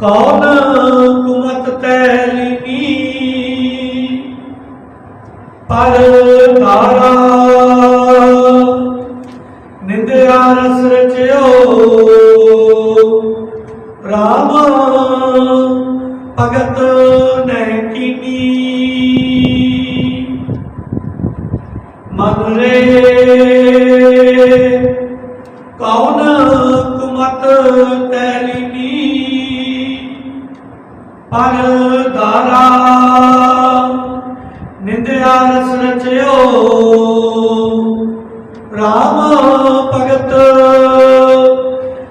ਕੌਣ ਕੁਮਤ ਤੈਲੀਨੀ ਪਰ ਤਾਰਾ ਨਿੰਦਿਆ ਰਸ ਰਚਿਓ। ਰਾਮ ਭਗਤ ਨਹਿ ਕੀਨੀ। ਮਨ ਰੇ ਕੌਣ ਕੁਮਤ ਤੈਲੀਨੀ ਪਰ ਦਾਰਾ ਨਿੰਦਿਆ ਰਸ ਰਚਿਓ। ਰਾਮ ਭਗਤ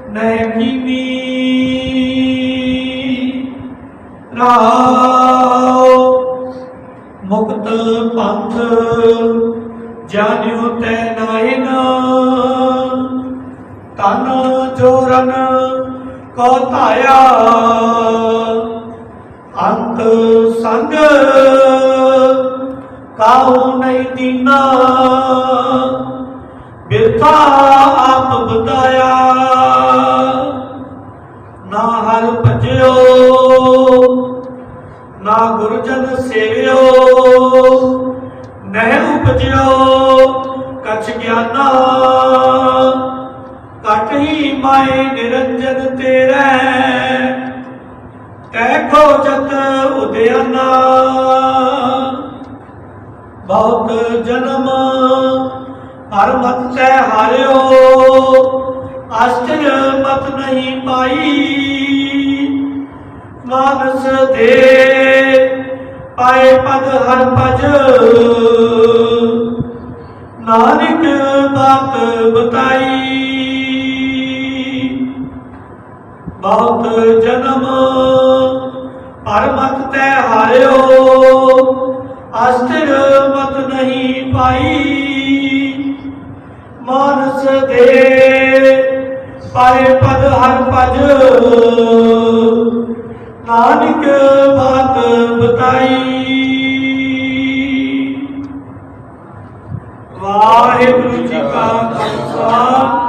ਨੈ ਕੀਨੀ ਰਾਉ ਮੁਕਤ ਪੰਥ ਜਾਣਿਓ ਤੈ ਨਾਇਨ। ਤਨ ਜੋਰਨ ਕੋ ਧਾਇਆ। ਅੰਤ ਸੰਗ ਕਾਹੂ ਨਹੀਂ ਦੀਨਾ? ਬਿਰਥਾ ਆਪ ਬਤਾਇਆ। ਨਾ ਹਰ ਭਜਿਓ, ਨਾ ਗੁਰਜਨ ਸੇਵਿਓ, ਨਹਿ ਉਪਜਿਓ, ਕਛ ਗਿਆਨਾ। ਕਟ ਹੀ ਮਾਏ ਨਿਰੰਜਨ ਤੇਰੇ। ਤੈ ਖੋਜਤ ਉਦਿਆਨਾ ਬਹੁਤ ਜਨਮ, ਹਰ ਮਤ ਸੈ ਹਾਰਿਓ। ਆਸਤਰ ਮਤ ਨਹੀਂ ਪਾਈ। ਮਾਨਸ ਦੇ ਪਾਏ ਪਦ ਹਰ ਭਜ। ਨਾਨਕ ਬਾਤ ਬਤਾਈ। ਬਹੁਤ ਜਨਮ, ਪਰਮਤ ਤੈ ਹਾਰਿਓ, ਅਸਥਿਰ ਮਤ ਨਹੀਂ ਪਾਈ। ਮਾਨਸ ਦੇ ਪਾਏ ਪਦ ਹਰ ਭਜ, ਨਾਨਕ ਬਾਤ ਬਤਾਈ। ਵਾਹਿਗੁਰੂ ਜੀ ਕਾ ਖਾਲਸਾ।